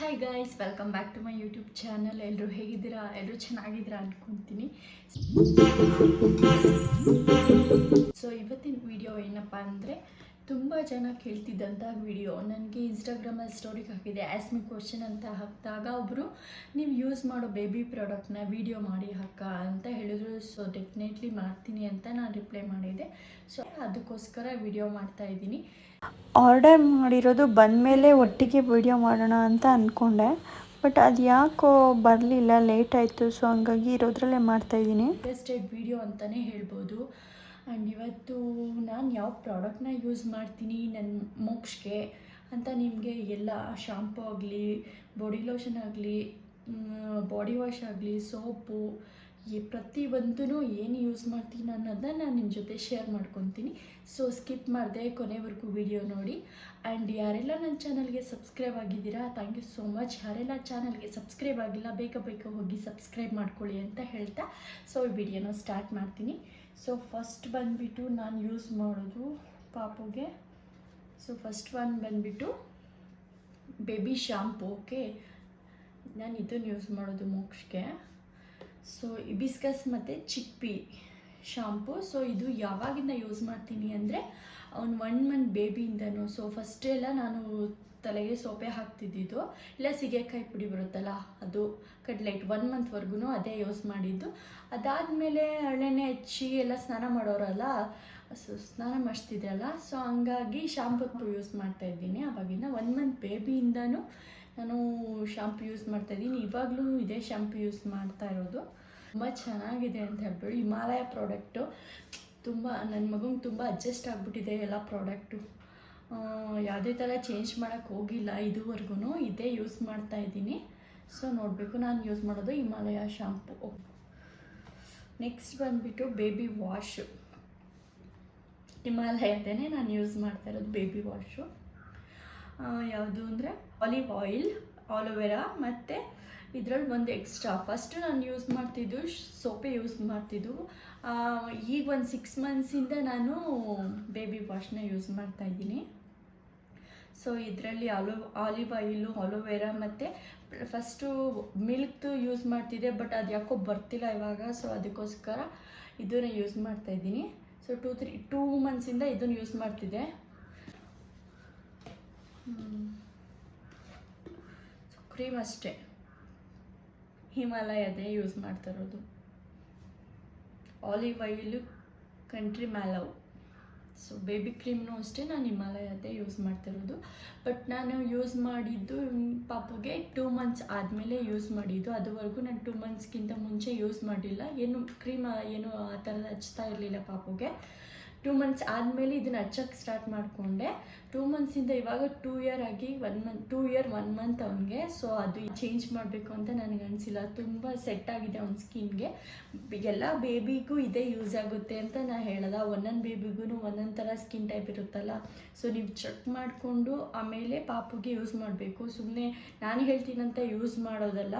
Hi guys welcome back to my YouTube channel ಎಲ್ಲರೂ ಹೇಗಿದ್ದೀರಾ? ಎಲ್ಲರೂ ಚೆನ್ನಾಗಿದ್ದೀರಾ ಅಂದ್ಕೊತೀನಿ ಸೊ ಇವತ್ತಿನ ವಿಡಿಯೋ ಏನಪ್ಪ ಅಂದರೆ, ತುಂಬ ಜನ ಕೇಳ್ತಿದ್ದಂಥ ವಿಡಿಯೋ ನನಗೆ ಇನ್ಸ್ಟಾಗ್ರಾಮಲ್ಲಿ ಸ್ಟೋರಿಗೆ ಹಾಕಿದೆ. ಆಸ್ಮಿ ಕ್ವಶನ್ ಅಂತ ಹಾಕಿದಾಗ ಒಬ್ಬರು ನೀವು ಯೂಸ್ ಮಾಡೋ ಬೇಬಿ ಪ್ರಾಡಕ್ಟ್ನ ವಿಡಿಯೋ ಮಾಡಿ ಹಾಕ ಅಂತ ಹೇಳಿದ್ರು. ಸೊ ಡೆಫಿನೆಟ್ಲಿ ಮಾಡ್ತೀನಿ ಅಂತ ನಾನು ರಿಪ್ಲೈ ಮಾಡಿದೆ. ಸೊ ಅದಕ್ಕೋಸ್ಕರ ವಿಡಿಯೋ ಮಾಡ್ತಾ ಇದ್ದೀನಿ. ಆರ್ಡರ್ ಮಾಡಿರೋದು ಬಂದಮೇಲೆ ಒಟ್ಟಿಗೆ ವೀಡಿಯೋ ಮಾಡೋಣ ಅಂತ ಅಂದ್ಕೊಂಡೆ ಬಟ್ ಅದು ಯಾಕೋ ಬರಲಿಲ್ಲ ಲೇಟ್ ಆಯಿತು. ಸೊ ಹಂಗಾಗಿ ಇರೋದ್ರಲ್ಲೇ ಮಾಡ್ತಾಯಿದ್ದೀನಿ ಇಂಟ್ರೆಸ್ಟೆಡ್ ವಿಡಿಯೋ ಅಂತಲೇ ಹೇಳ್ಬೋದು. ಆ್ಯಂಡ್ ಇವತ್ತು ನಾನು ಯಾವ ಪ್ರಾಡಕ್ಟ್ನ ಯೂಸ್ ಮಾಡ್ತೀನಿ ನನ್ನ ಮೋಕ್ಷಗೆ ಅಂತ ನಿಮಗೆ ಎಲ್ಲ ಶಾಂಪು ಆಗಲಿ ಬಾಡಿ ಲೋಷನ್ ಆಗಲಿ ಬಾಡಿ ವಾಶ್ ಆಗಲಿ ಸೋಪು ಈ ಪ್ರತಿಯೊಂದೂ ಏನು ಯೂಸ್ ಮಾಡ್ತೀನಿ ಅನ್ನೋದನ್ನ ನಾನು ನಿಮ್ಮ ಜೊತೆ ಶೇರ್ ಮಾಡ್ಕೊತೀನಿ. ಸೊ ಸ್ಕಿಪ್ ಮಾಡಿದೆ ಕೊನೆವರೆಗೂ ವಿಡಿಯೋ ನೋಡಿ. ಆ್ಯಂಡ್ ಯಾರೆಲ್ಲ ನನ್ನ ಚಾನಲ್ಗೆ ಸಬ್ಸ್ಕ್ರೈಬ್ ಆಗಿದ್ದೀರಾ ಥ್ಯಾಂಕ್ ಯು ಸೋ ಮಚ್ ಯಾರೆಲ್ಲ ಚಾನಲ್ಗೆ ಸಬ್ಸ್ಕ್ರೈಬ್ ಆಗಿಲ್ಲ, ಬೇಗ ಬೇಗ ಹೋಗಿ ಸಬ್ಸ್ಕ್ರೈಬ್ ಮಾಡ್ಕೊಳ್ಳಿ ಅಂತ ಹೇಳ್ತಾ ಸೊ ಈ ವಿಡಿಯೋನ ಸ್ಟಾರ್ಟ್ ಮಾಡ್ತೀನಿ. ಸೊ ಫಸ್ಟ್ ಬಂದುಬಿಟ್ಟು ನಾನು ಯೂಸ್ ಮಾಡೋದು ಪಾಪುಗೆ. ಸೊ ಫಸ್ಟ್ ಒನ್ ಬಂದುಬಿಟ್ಟು ಬೇಬಿ ಶಾಂಪು ಓಕೆ ನಾನು ಇದನ್ನು ಯೂಸ್ ಮಾಡೋದು ಮೋಕ್ಷಗೆ. ಸೊ ಇಬಿಸ್ಕಸ್ ಮತ್ತು ಚಿಕ್ಪಿ ಶಾಂಪು ಸೊ ಇದು ಯಾವಾಗಿಂದ ಯೂಸ್ ಮಾಡ್ತೀನಿ ಅಂದರೆ, ಅವ್ನು ಒನ್ ಮಂತ್ ಬೇಬಿಯಿಂದನೂ ಸೊ ಫಸ್ಟ್ ಎಲ್ಲ ನಾನು ತಲೆಗೆ ಸೋಪೆ ಹಾಕ್ತಿದ್ದಿದ್ದು. ಇಲ್ಲ, ಸೀಗೆಕಾಯಿ ಪುಡಿ ಬರುತ್ತಲ್ಲ, ಅದು ಕಡ್ಲೈಟ್. ಒನ್ ಮಂತ್ವರೆಗೂ ಅದೇ ಯೂಸ್ ಮಾಡಿದ್ದು. ಅದಾದಮೇಲೆ ಹಳ್ಳೆಣ್ಣೆ ಹಚ್ಚಿ ಎಲ್ಲ ಸ್ನಾನ ಮಾಡೋರಲ್ಲ, ಸೊ, ಸ್ನಾನ ಮಾಡಿಸ್ತಿದ್ರಲ್ಲ, ಸೊ, ಹಂಗಾಗಿ ಶಾಂಪು ಯೂಸ್ ಮಾಡ್ತಾ ಇದ್ದೀನಿ. ಅವಾಗಿಂದ ಒನ್ ಮಂತ್ ಬೇಬಿಯಿಂದನೂ ನಾನು ಶಾಂಪು ಯೂಸ್ ಮಾಡ್ತಾ ಇದ್ದೀನಿ. ಇವಾಗಲೂ ಇದೇ ಶಾಂಪು ಯೂಸ್ ಮಾಡ್ತಾ ಇರೋದು. ತುಂಬ ಚೆನ್ನಾಗಿದೆ ಅಂತ ಹೇಳ್ಬಿಟ್ಟು ಹಿಮಾಲಯ ಪ್ರಾಡಕ್ಟು. ತುಂಬ ನನ್ನ ಮಗಂಗೆ ತುಂಬ ಅಡ್ಜಸ್ಟ್ ಆಗಿಬಿಟ್ಟಿದೆ ಎಲ್ಲ ಪ್ರಾಡಕ್ಟು. ಯಾವುದೇ ಥರ ಚೇಂಜ್ ಮಾಡೋಕ್ಕೆ ಹೋಗಿಲ್ಲ ಇದುವರೆಗೂ ಇದೇ ಯೂಸ್ ಮಾಡ್ತಾ ಇದ್ದೀನಿ. ಸೊ, ನೋಡಬೇಕು ನಾನು ಯೂಸ್ ಮಾಡೋದು ಹಿಮಾಲಯ ಶಾಂಪು. ನೆಕ್ಸ್ಟ್ ಬಂದುಬಿಟ್ಟು ಬೇಬಿ ವಾಶು. ಹಿಮಾಲಯದೇ ನಾನು ಯೂಸ್ ಮಾಡ್ತಾ ಇರೋದು ಬೇಬಿ ವಾಶು. ಯಾವುದು ಅಂದರೆ ಆಲಿವ್ ಆಯಿಲ್, ಆಲೋವೆರಾ ಮತ್ತು ಇದರಲ್ಲಿ ಒಂದು ಎಕ್ಸ್ಟ್ರಾ ಫಸ್ಟ್ ನಾನು ಯೂಸ್ ಮಾಡ್ತಿದ್ದು ಸೋಪೆ ಯೂಸ್ ಮಾಡ್ತಿದ್ದು. ಈಗ ಒಂದು ಸಿಕ್ಸ್ ಮಂತ್ಸಿಂದ ನಾನು ಬೇಬಿ ವಾಶ್ನ ಯೂಸ್ ಮಾಡ್ತಾ ಇದ್ದೀನಿ. ಸೊ ಇದರಲ್ಲಿ aloe olive oil aloe vera ಮತ್ತು ಫಸ್ಟು ಮಿಲ್ಕ್ದು ಯೂಸ್ ಮಾಡ್ತಿದ್ದೆ ಬಟ್ ಅದು ಯಾಕೋ ಬರ್ತಿಲ್ಲ ಇವಾಗ ಸೊ ಅದಕ್ಕೋಸ್ಕರ ಇದನ್ನು ಯೂಸ್ ಮಾಡ್ತಾ ಇದ್ದೀನಿ. ಸೊ ಟೂ ತ್ರೀ ಟೂ ಮಂತ್ಸಿಂದ ಇದನ್ನು ಯೂಸ್ ಮಾಡ್ತಿದ್ದೆ. ಕ್ರೀಮ್ ಅಷ್ಟೇ. ಹಿಮಾಲಯದೇ ಯೂಸ್ ಮಾಡ್ತಾ ಇರೋದು olive oil country mallow so baby ಕ್ರೀಮ್ನೂ ಅಷ್ಟೇ ನಾನು ಹಿಮಾಲಯದೇ ಯೂಸ್ ಮಾಡ್ತಿರೋದು. ಬಟ್ ನಾನು ಯೂಸ್ ಮಾಡಿದ್ದು ಪಾಪುಗೆ ಟೂ ಮಂತ್ಸ್ ಆದಮೇಲೆ ಯೂಸ್ ಮಾಡಿದ್ದು. ಅದುವರೆಗೂ ನಾನು ಟೂ ಮಂತ್ಸ್ಗಿಂತ ಮುಂಚೆ ಯೂಸ್ ಮಾಡಿಲ್ಲ. ಏನು ಕ್ರೀಮ್ ಏನು ಆ ಥರದ ಹಚ್ತಾ ಇರಲಿಲ್ಲ ಪಾಪುಗೆ. ಟೂ ಮಂತ್ಸ್ ಆದಮೇಲೆ ಇದನ್ನು ಹಚ್ಚಕ್ಕೆ ಸ್ಟಾರ್ಟ್ ಮಾಡಿಕೊಂಡೆ. ಟೂ ಮಂತ್ಸಿಂದ ಇವಾಗ ಟೂ ಇಯರ್ ಆಗಿ one month two year one month ಅವನಿಗೆ. ಸೊ ಅದು ಚೇಂಜ್ ಮಾಡಬೇಕು ಅಂತ ನನಗೆ ಅನಿಸಿಲ್ಲ. ತುಂಬ ಸೆಟ್ ಆಗಿದೆ ಅವ್ನ ಸ್ಕಿನ್ಗೆ ಎಲ್ಲ ಬೇಬಿಗೂ ಇದೇ ಯೂಸ್ ಆಗುತ್ತೆ ಅಂತ ನಾನು ಹೇಳಲ್ಲ. ಒಂದೊಂದು ಬೇಬಿಗೂ ಒಂದೊಂದು ಥರ ಸ್ಕಿನ್ ಟೈಪ್ ಇರುತ್ತಲ್ಲ. ಸೊ ನೀವು ಚೆಕ್ ಮಾಡಿಕೊಂಡು ಆಮೇಲೆ ಪಾಪುಗೆ ಯೂಸ್ ಮಾಡಬೇಕು. ಸುಮ್ಮನೆ ನಾನು ಹೇಳ್ತೀನಂತ ಯೂಸ್ ಮಾಡೋದಲ್ಲ.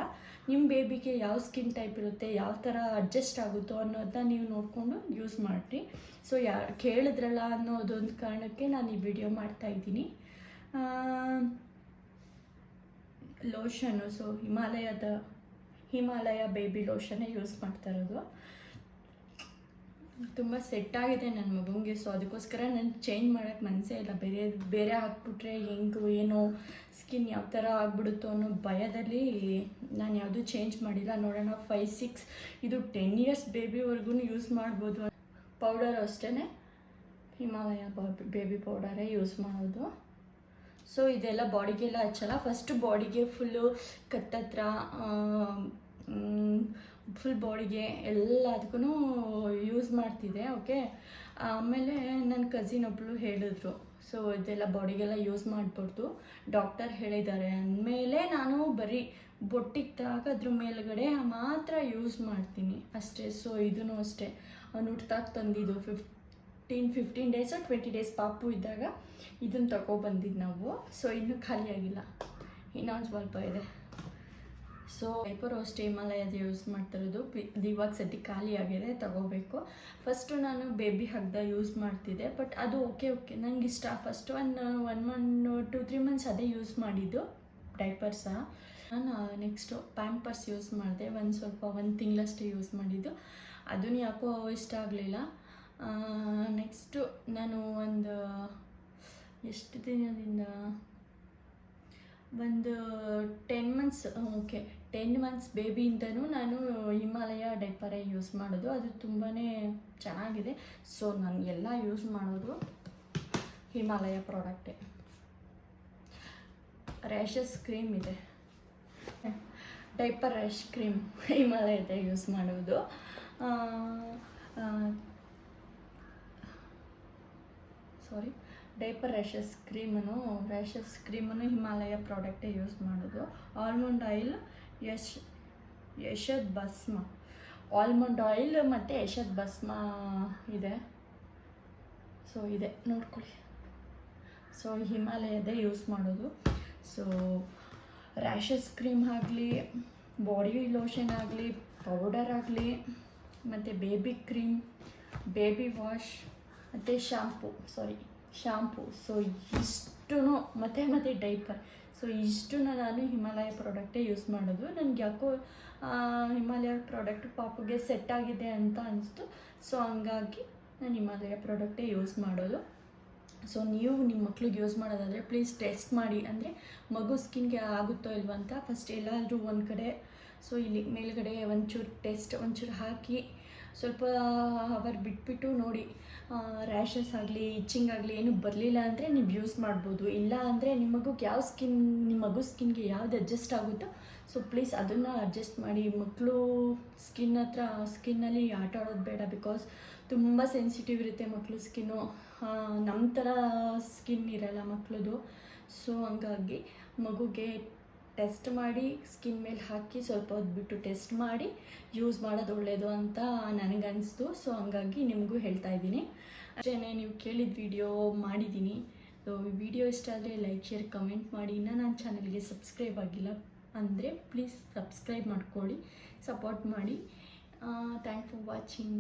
ನಿಮ್ಮ ಬೇಬಿಗೆ ಯಾವ ಸ್ಕಿನ್ ಟೈಪ್ ಇರುತ್ತೆ, ಯಾವ ಥರ ಅಡ್ಜಸ್ಟ್ ಆಗುತ್ತೋ ಅನ್ನೋದನ್ನ ನೀವು ನೋಡಿಕೊಂಡು ಯೂಸ್ ಮಾಡಿರಿ. ಸೊ ಯಾ ಕೇಳಿದ್ರಲ್ಲ ಅನ್ನೋದೊಂದು ಕಾರಣಕ್ಕೆ ನಾನು ಈ ವಿಡಿಯೋ ಮಾಡ್ತಾ ಇದ್ದೀನಿ. ಲೋಷನು ಸೊ ಹಿಮಾಲಯದ, ಹಿಮಾಲಯ ಬೇಬಿ ಲೋಷನ್ನೇ ಯೂಸ್ ಮಾಡ್ತಾ ಇರೋದು. ತುಂಬ ಸೆಟ್ ಆಗಿದೆ ನನ್ನ ಮಗುಂಗೆ ಸೊ ಅದಕ್ಕೋಸ್ಕರ ನಾನು ಚೇಂಜ್ ಮಾಡೋಕ್ಕೆ ಮನಸ್ಸೇ ಇಲ್ಲ. ಬೇರೆ ಬೇರೆ ಹಾಕ್ಬಿಟ್ರೆ ಹೆಂಗು, ಏನೋ ಸ್ಕಿನ್ ಯಾವ ಥರ ಆಗ್ಬಿಡುತ್ತೋ ಅನ್ನೋ ಭಯದಲ್ಲಿ ನಾನು ಯಾವುದೂ ಚೇಂಜ್ ಮಾಡಿಲ್ಲ. ನೋಡೋಣ ಫೈವ್ ಸಿಕ್ಸ್ ಇದು ಟೆನ್ ಇಯರ್ಸ್ ಬೇಬಿವರೆಗೂ ಯೂಸ್ ಮಾಡ್ಬೋದು. ಪೌಡರ್ ಅಷ್ಟೇ ಹಿಮಾಲಯ ಬೇಬಿ ಪೌಡರೇ ಯೂಸ್ ಮಾಡೋದು. ಸೊ, ಇದೆಲ್ಲ ಬಾಡಿಗೆಲ್ಲ ಹಚ್ಚಲ್ಲ. ಫಸ್ಟ್ ಬಾಡಿಗೆ ಫುಲ್ಲು ಕತ್ತತ್ರ ಫುಲ್ ಬಾಡಿಗೆ ಎಲ್ಲದಕ್ಕೂ ಯೂಸ್ ಮಾಡ್ತಿದ್ದೆ, ಓಕೆ? ಆಮೇಲೆ ನನ್ನ ಕಸಿನ್ ಒಬ್ಬಳು ಹೇಳಿದ್ರು. ಸೊ, ಇದೆಲ್ಲ ಬಾಡಿಗೆಲ್ಲ ಯೂಸ್ ಮಾಡಬಾರ್ದು. ಡಾಕ್ಟರ್ ಹೇಳಿದ್ದಾರೆ. ಅಂದಮೇಲೆ ನಾನು ಬರೀ ಬೊಟ್ಟಿಗೆ ತಾಗ ಅದ್ರ ಮೇಲ್ಗಡೆ ಮಾತ್ರ ಯೂಸ್ ಮಾಡ್ತೀನಿ. ಅಷ್ಟೇ, ಸೊ ಇದೂ ಅಷ್ಟೇ. ಅವ್ನು ಹುಟ್ಟಾಗ ತಂದಿದ್ದು fifteen fifteen days twenty days ಪಾಪು ಇದ್ದಾಗ ಇದನ್ನು ತಗೊಬಂದಿದ್ದು ನಾವು. ಸೊ ಇನ್ನೂ ಖಾಲಿಯಾಗಿಲ್ಲ ಇನ್ನೊಂದು ಸ್ವಲ್ಪ ಇದೆ. ಸೊ ಪೇಪರ್ ಅಷ್ಟೇ ಅದು ಯೂಸ್ ಮಾಡ್ತಿರೋದು. ಅದು ಇವಾಗ ಸದ್ಯಕ್ಕೆ ಖಾಲಿ ತಗೋಬೇಕು. ಫಸ್ಟು ನಾನು ಬೇಬಿ ಹಗ್ದ ಯೂಸ್ ಮಾಡ್ತಿದ್ದೆ ಬಟ್ ಅದು ಓಕೆ ಓಕೆ ನಂಗೆ ಇಷ್ಟ. First one one one two three months ಅದೇ ಯೂಸ್ ಮಾಡಿದ್ದು. ಡೈಪರ್ಸ ನಾನು ನೆಕ್ಸ್ಟು ಪ್ಯಾಂಪರ್ಸ್ ಯೂಸ್ ಮಾಡಿದೆ. ಒಂದು ಸ್ವಲ್ಪ, ಒಂದು ತಿಂಗಳಷ್ಟೇ ಯೂಸ್ ಮಾಡಿದ್ದು. ಅದನ್ನು ಯಾಕೋ ಇಷ್ಟ ಆಗಲಿಲ್ಲ. ನೆಕ್ಸ್ಟು ನಾನು ಒಂದು ಎಷ್ಟು ದಿನದಿಂದ ಒಂದು ten months okay ten months ಬೇಬಿಯಿಂದನೂ ನಾನು ಹಿಮಾಲಯ ಡೈಪರೇ ಯೂಸ್ ಮಾಡೋದು. ಅದು ತುಂಬಾ ಚೆನ್ನಾಗಿದೆ. ಸೊ ನಾನು ಎಲ್ಲ ಯೂಸ್ ಮಾಡೋದು ಹಿಮಾಲಯ ಪ್ರಾಡಕ್ಟೇ ರ್ಯಾಷಸ್ ಕ್ರೀಮ್ ಇದೆ. ಡೈಪರ್ ರ್ಯಾಶ್ ಕ್ರೀಮ್ ಹಿಮಾಲಯದ ಯೂಸ್ ಮಾಡೋದು. ಸಾರಿ ಡೈಪರ್ ರ್ಯಾಷಸ್ ಕ್ರೀಮನ್ನು ರ್ಯಾಷಸ್ ಕ್ರೀಮನ್ನು ಹಿಮಾಲಯ ಪ್ರಾಡಕ್ಟೇ ಯೂಸ್ ಮಾಡೋದು. ಆಲ್ಮಂಡ್ ಆಯಿಲ್ ಯಶ್, ಯಶದ್ ಭಸ್ಮ. ಆಲ್ಮಂಡ್ ಆಯಿಲ್ ಮತ್ತು ಯಶದ್ ಭಸ್ಮ ಇದೆ. ಸೊ ಇದೆ. ನೋಡ್ಕೊಳ್ಳಿ. ಸೊ ಹಿಮಾಲಯದೇ ಯೂಸ್ ಮಾಡೋದು. ಸೊ ರ್ಯಾಷಸ್ ಕ್ರೀಮ್ ಆಗಲಿ ಬಾಡಿ ಲೋಷನ್ ಆಗಲಿ ಪೌಡರ್ ಆಗಲಿ, ಮತ್ತು ಬೇಬಿ ಕ್ರೀಮ್ ಬೇಬಿ ವಾಶ್ ಮತ್ತು ಶಾಂಪು ಸಾರಿ ಶಾಂಪು ಸೊ ಇಷ್ಟು ಮತ್ತು ಮತ್ತು ಡೈಪರ್ ಸೊ ಇಷ್ಟು ನಾನು ಹಿಮಾಲಯ ಪ್ರಾಡಕ್ಟೇ ಯೂಸ್ ಮಾಡೋದು ನನಗೆ ಯಾಕೋ ಹಿಮಾಲಯ ಪ್ರಾಡಕ್ಟ್ ಪಾಪುಗೆ ಸೆಟ್ ಆಗಿದೆ ಅಂತ ಅನಿಸ್ತು. ಸೊ ಹಂಗಾಗಿ ನಾನು ಹಿಮಾಲಯ ಪ್ರಾಡಕ್ಟೇ ಯೂಸ್ ಮಾಡೋದು. ಸೊ ನೀವು ನಿಮ್ಮ ಮಕ್ಳಿಗೆ ಯೂಸ್ ಮಾಡೋದಾದರೆ ಪ್ಲೀಸ್ ಟೆಸ್ಟ್ ಮಾಡಿ. ಅಂದರೆ ಮಗು ಸ್ಕಿನ್ಗೆ ಆಗುತ್ತೋ ಇಲ್ವೋ ಅಂತ ಫಸ್ಟ್ ಎಲ್ಲಾದರೂ ಒಂದು ಕಡೆ ಸೊ ಇಲ್ಲಿ ಮೇಲುಗಡೆ ಒಂಚೂರು ಟೆಸ್ಟ್ ಒಂಚೂರು ಹಾಕಿ ಸ್ವಲ್ಪ ಅವರ್ ಬಿಟ್ಬಿಟ್ಟು ನೋಡಿ ರ್ಯಾಷಸ್ ಆಗಲಿ ಇಚ್ಚಿಂಗ್ ಆಗಲಿ ಏನು ಬರಲಿಲ್ಲ ಅಂದರೆ ನೀವು ಯೂಸ್ ಮಾಡ್ಬೋದು. ಇಲ್ಲ ಅಂದರೆ ನಿಮ್ಮ ಮಗುಗೆ ಯಾವ ಸ್ಕಿನ್ ನಿಮ್ಮ ಮಗು ಸ್ಕಿನ್ಗೆ ಯಾವ್ದು ಅಡ್ಜಸ್ಟ್ ಆಗುತ್ತೋ ಸೊ ಪ್ಲೀಸ್ ಅದನ್ನು ಅಡ್ಜಸ್ಟ್ ಮಾಡಿ. ಮಕ್ಕಳು ಸ್ಕಿನ್ ಹತ್ರ ಸ್ಕಿನ್ನಲ್ಲಿ ಆಟ ಆಡೋದು ಬೇಡ ಬಿಕಾಸ್ ತುಂಬ ಸೆನ್ಸಿಟಿವ್ ಇರುತ್ತೆ ಮಕ್ಕಳು ಸ್ಕಿನ್ನು ನಮ್ಮ ಥರ ಸ್ಕಿನ್ ಇರಲ್ಲ ಮಕ್ಕಳದು ಸೊ ಹಂಗಾಗಿ ಮಗುಗೆ ಟೆಸ್ಟ್ ಮಾಡಿ, ಸ್ಕಿನ್ ಮೇಲೆ ಹಾಕಿ ಸ್ವಲ್ಪ ಹೊತ್ತು ಬಿಟ್ಟು ಟೆಸ್ಟ್ ಮಾಡಿ, ಯೂಸ್ ಮಾಡೋದು ಒಳ್ಳೆಯದು ಅಂತ ನನಗನ್ನಿಸ್ತು ಸೊ ಹಂಗಾಗಿ ನಿಮಗೂ ಹೇಳ್ತಾ ಇದ್ದೀನಿ. ಅಷ್ಟೇ ನೀವು ಕೇಳಿದ ವಿಡಿಯೋ ಮಾಡಿದ್ದೀನಿ. ಸೊ ವಿಡಿಯೋ ಇಷ್ಟ ಆದರೆ ಲೈಕ್, ಶೇರ್, ಕಮೆಂಟ್ ಮಾಡಿ. ಇನ್ನೂ ನನ್ನ ಚಾನಲ್ಗೆ ಸಬ್ಸ್ಕ್ರೈಬ್ ಆಗಿಲ್ಲ ಅಂದರೆ ಪ್ಲೀಸ್ ಸಬ್ಸ್ಕ್ರೈಬ್ ಮಾಡ್ಕೊಳ್ಳಿ, ಸಪೋರ್ಟ್ ಮಾಡಿ. Thank for watching